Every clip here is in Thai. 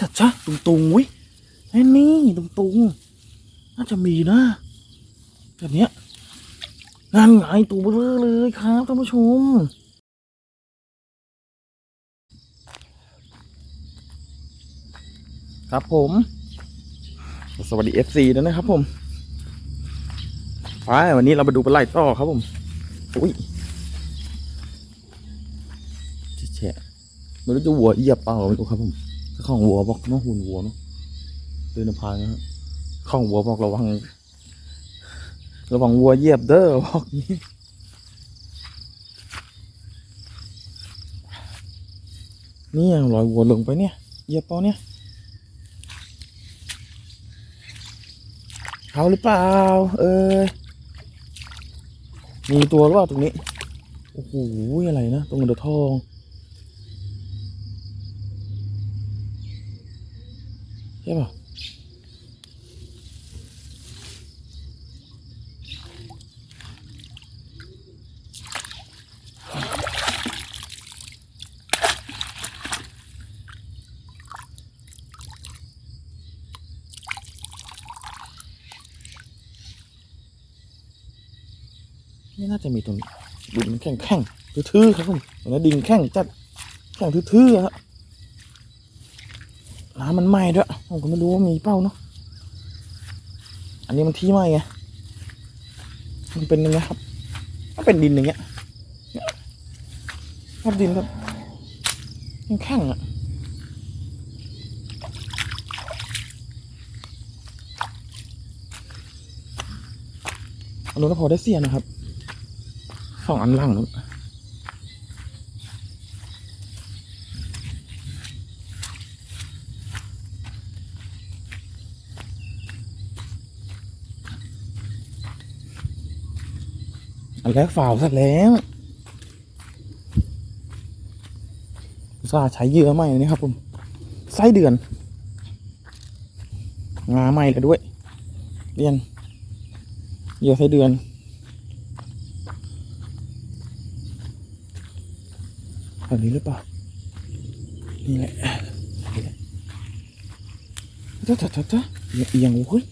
ชัดชะตุงตุงวิไอ้นี่ตุงตุงน่าจะมีนะแบบเนี้ยนั่นไงตัวเบลอเลยครับท่านผู้ชมครับผม สวัสดี FC ด้วยนะครับผมไปวันนี้เรามาดูปลาไหลต่อครับผม อุ้ยแฉะไม่รู้จะวัวเหยียบเปล่าไม่รู้ครับผม ของวัวบอกน้องหุ่นวัวเนาะเดินพางนะครับของวัวบอกระวัง ระวังวัวเหยียบเด้อบอกนี้นี่ยังลอยวัวลงไปเนี่ยเหยียบเปล่าเนี่ยเขาหรือเปล่า เอ้ยมีตัวหรือเปล่าตรงนี้ โอ้โหอะไรนะ ตรงเงินทอง ช่ป่ะไม่น่าจะมีตรงนี้ดินมันแข็งแข็งๆทื่อๆครับผมตรงนี้ดินแข็งจัดแข็งทื่อๆอะฮะ มันไหม้ด้วย ผมก็ไม่รู้ว่ามีเป้าเนาะ อันนี้มันที่ไหม้ไง มันเป็นยังไงครับมันเป็นดินอย่างเงี้ยเนี่ยครับดินแบบแข็งอะอันนู้นพอได้เสียนะครับสองอันล่างนู้น อันแรกฝ่าวสักแล้วอุตส่าใช้เยื่อใหม่นี่ครับผมไส้เดือน งาใหม่กันด้วยเรียนเยื่อไส้เดือนแบบนี้หรือเปล่า นี่แหละนี่แหละจ้าจ้าจ้าจ้าเอียงเอียงโอ้ย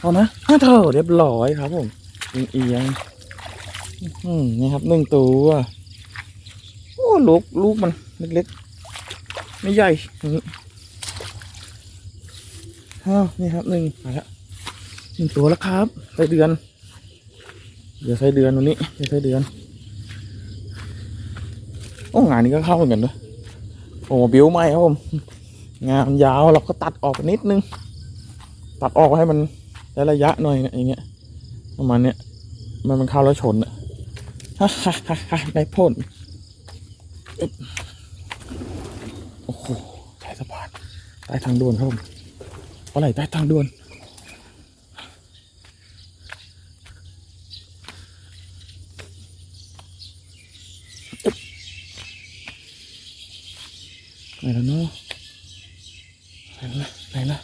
เอานะห้าเท่าเรียบร้อยครับผมเอียงอืมนี่ครับหนึ่งตัวโอ้ลูกลูกมันเล็กๆไม่ใหญ่อย่างนี้อ้าวนี่ครับหนึ่งมาแล้วหนึ่งตัวแล้วครับไส้เดือน เดี๋ยวไส้เดือนวันนี้เดี๋ยวไส้เดือนโอ้งานนี้ก็เข้าเหมือนกันด้วยโอ้บิ้วไหมครับผมงานมันยาวเราก็ตัดออกนิดนึง ตัดออกให้มัน ได้ระยะหน่อยนะอย่างเงี้ยประมาณเนี้ยมันมันเข้าแล้วชนอะฮ่าฮ่าฮ่าฮ่าได้พ่นโอ้โหใต้สะพานใต้ทางด่วนครับผมปลาไหลใต้ทางด่วนอึ๊บไหนแล้วเนาะไหนละไหนละ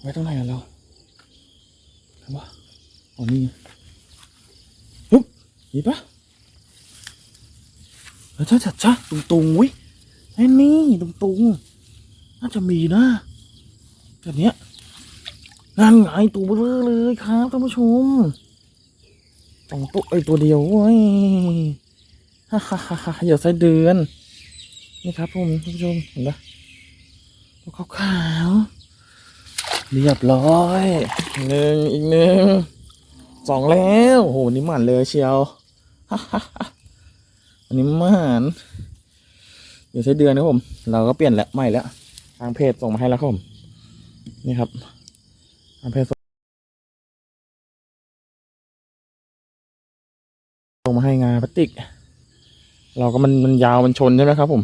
ไว้ตรงไหนกันเราทำวะอ๋อนี่ไงฮึบหยิบปะเออช้าช้าช้า ตุงตุงวิไอ้นี่ตุงตุงน่าจะมีนะแบบเนี้ยนั่นไงตัวเบลอเลยครับท่านผู้ชมสองตัวไอตัวเดียวเว้ยฮ่าฮ่าฮ่าฮ่าอย่าใส่เดือน นี่ครับผมท่านผู้ชมเห็นปะตัวขาวๆเรียบร้อยหนึ่งอีกหนึ่งสองแล้วโอ้โหนี่หมันเลยเชียวฮ่าฮ่าฮ่าอันนี้หมัน อยู่ใช้เดือนนะครับผม เราก็เปลี่ยนแล้วใหม่แล้วทางเพจส่งมาให้แล้วครับผม นี่ครับทางเพจส่งมาให้งานพลาสติก เราก็มันมันยาวมันชนใช่ไหมครับ ผม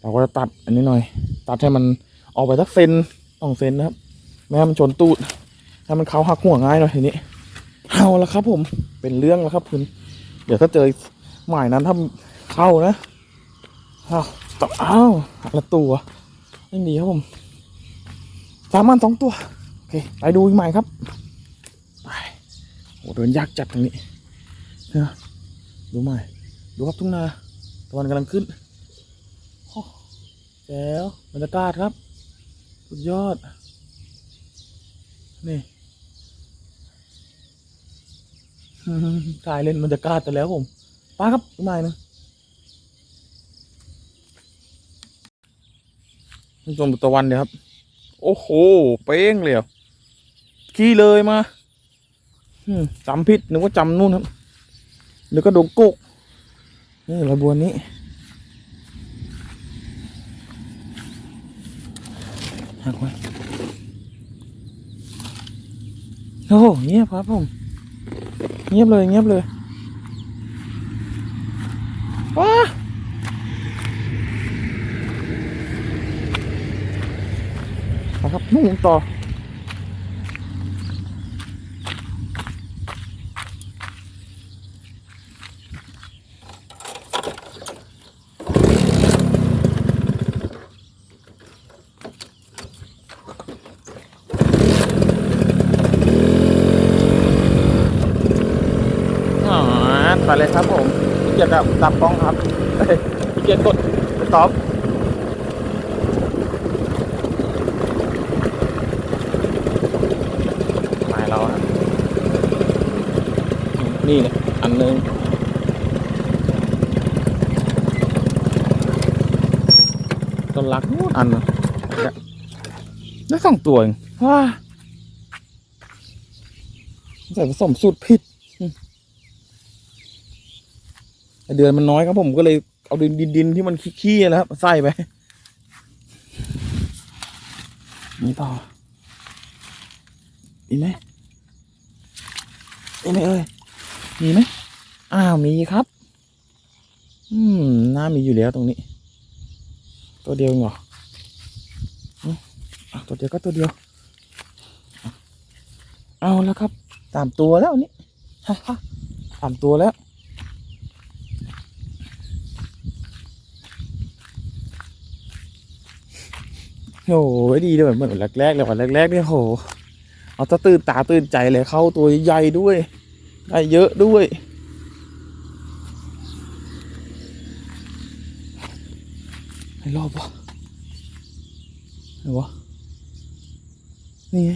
เราก็จะตัดอันนี้หน่อย ตัดให้มันออกไปสักเซนสองเซนนะครับไม่ให้มันชนตูดให้มันเข้าหักหัวง่ายหน่อยทีนี้เอาละครับ ผมเป็นเรื่องแล้วครับคุณเดี๋ยวถ้าเจอหมายนั้นถ้าเข้านะ อ้าวต่ออ้าวหักละตัวไม่มีครับผมสามอันสองตัว โอเค ไปดูอีกใหม่ครับ ไปโอ้เดินยากจัดตรงนี้นะดูใหม่ ดูครับทุ่งนาตะวันกำลังขึ้นโอ้แจ๋วบรรยากาศครับ สุดยอด นี่ถ่ายเล่นบรรยากาศไปแล้วผมป้าครับอีกหน่อยนึง นี่ชมตะวันเดี๋ยครับ โอ้โห เป้งเลยอะขี้เลยมาจำผิดนึกว่าจำนู่นครับนึกก็ดงกกนี่ระบวนนี้หักไว้โอ้โหเงียบครับผม เงียบเลยเงียบเลยว้า ครับนุ่งต่ออ๋อไปเลยครับผมพี่เกียรติครับดับกล้องครับพี่เกียรติกดสต็อปหมายเราฮะ นี่เนี่ยอันนึงต้นรักนู่นอันนึงได้สองตัวเองว้าใส่ผสมสูตรผิดเดือนมันน้อยครับผมก็เลยเอาดินดินดินที่มันขี้ๆนะครับใส่ไปนี่ต่อมีไหมมีไหมเอ่ย มีไหมอ้าวมีครับ อืมน่ามีอยู่แล้วตรงนี้ ตัวเดียวเหรออะตัวเดียวก็ตัวเดียว เอาแล้วครับสามตัวแล้วอันนี้ฮ่าฮ่าสามตัวแล้วโอ้โหดีเลยเหมือนแรกๆเลยวันแรกๆเนี่ยโหเอาตะตื่นตาตื่นใจเลยเข้าตัวใหญ่ด้วย ได้เยอะด้วย ให้รอบวะไหนวะ นี่ไง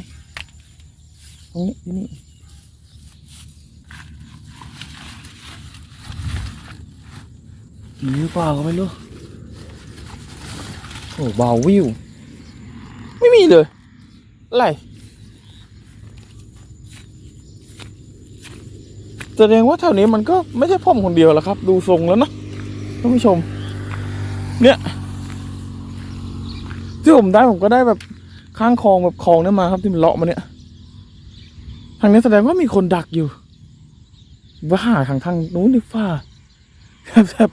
ตรงนี้ที่นี่มีหรือเปล่าก็ไม่รู้ โอ้เบาวิว ไม่มีเลย อะไร แส ดงว่าแถวนี้มันก็ไม่ใช่ผมคนเดียวแล้วครับ ดูทรงแล้วนะท่านผู้ชม เนี่ยที่ผมได้ผมก็ได้แบบข้างคลองแบบคลองเนี่ยมาครับที่มันเลาะมาเนี่ย ทางนี้แสดงว่ามีคนดักอยู่ว่าหาทางทางนู้นดีฟ้าครับครับ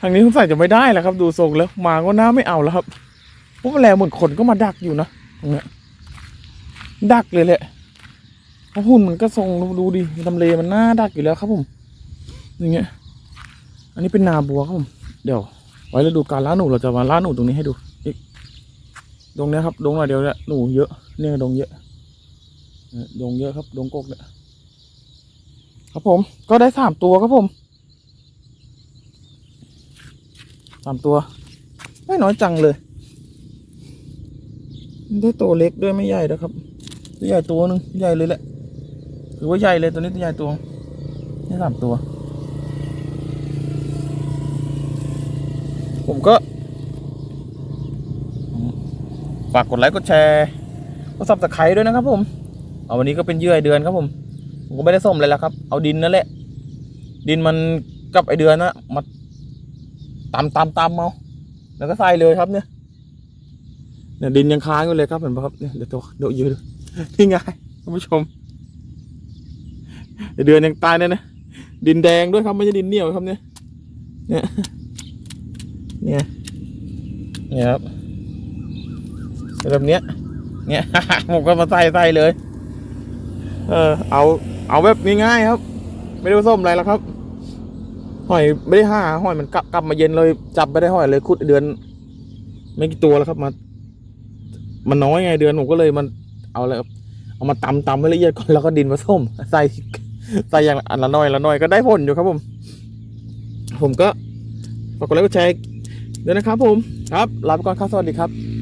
ทางนี้สงสัยจะไม่ได้แล้วครับ ดูทรงแล้วมาก็น่าไม่เอาแล้วครับพวกแมลงเหมือนคนก็มาดักอยู่นะตรงเนี้ยดักเลยแหละ หุ่นมันก็ทรงดูดิทำเลมันน่าดักอยู่แล้วครับผมอย่างเงี้ย อันนี้เป็นนาบัวครับผมเดี๋ยว ไว้ฤดูการล่าหนูเราจะมาล่าหนูตรงนี้ให้ดูอีกดงเนี้ยครับดงหน่อยเดียวเนี่ยหนูเยอะเนี่ยดงเยอะดงเยอะครับดงกกเนี่ยครับผม ก็ได้สามตัวครับผมสามตัว ไม่น้อยจังเลย ได้ตัวเล็กด้วยไม่ใหญ่นะครับ ตัวใหญ่ตัวหนึ่งใหญ่เลยแหละ ถือว่าใหญ่เลยตัวนี้ตัวใหญ่ตัวนี่สามตัว ผมก็ฝากกดไลค์กดแชร์กดซับสไครต์ด้วยนะครับผม เอาวันนี้ก็เป็นเยื่อไอเดือนครับผม ผมก็ไม่ได้ส้มเลยแล้วครับ เอาดินนั่นแหละ ดินมันกับไอเดือนนะมาตำตำตำเอาแล้วก็ใส่เลยครับเนี่ยเนี่ยดินยังค้างอยู่เลยครับเห็นปะครับเนี่ยเดี๋ยวตัวเดี๋ยวยืดนี่ไงท่านผู้ชม เดือนยังตายเนี่ยนะ ดินแดงด้วยครับไม่ใช่ดินเหนียวครับเนี่ย เนี่ย เนี่ยเนี่ยครับแบบเนี้ย เนี่ยผมก็มาใส่ใส่เลย เออ เอา เอาแบบง่ายๆครับ ไม่ได้ผสมอะไรหรอกครับ หอยไม่ได้ห้าหอยมันกลับกลับมาเย็นเลย จับไม่ได้หอยเลยคุดเดือน ไม่กี่ตัวแล้วครับมา มันน้อยไงเดือนผมก็เลยมันเอาอะไรเอามาตำตำให้ละเอียดก่อนแล้วก็ดินผสมใส่ ใส่อย่างอันละหน่อยละหน่อยก็ได้ผลอยู่ครับผม ผมก็ฝากกดไลค์กดแชร์ด้วยนะครับผมครับลาไปก่อนครับสวัสดีครับ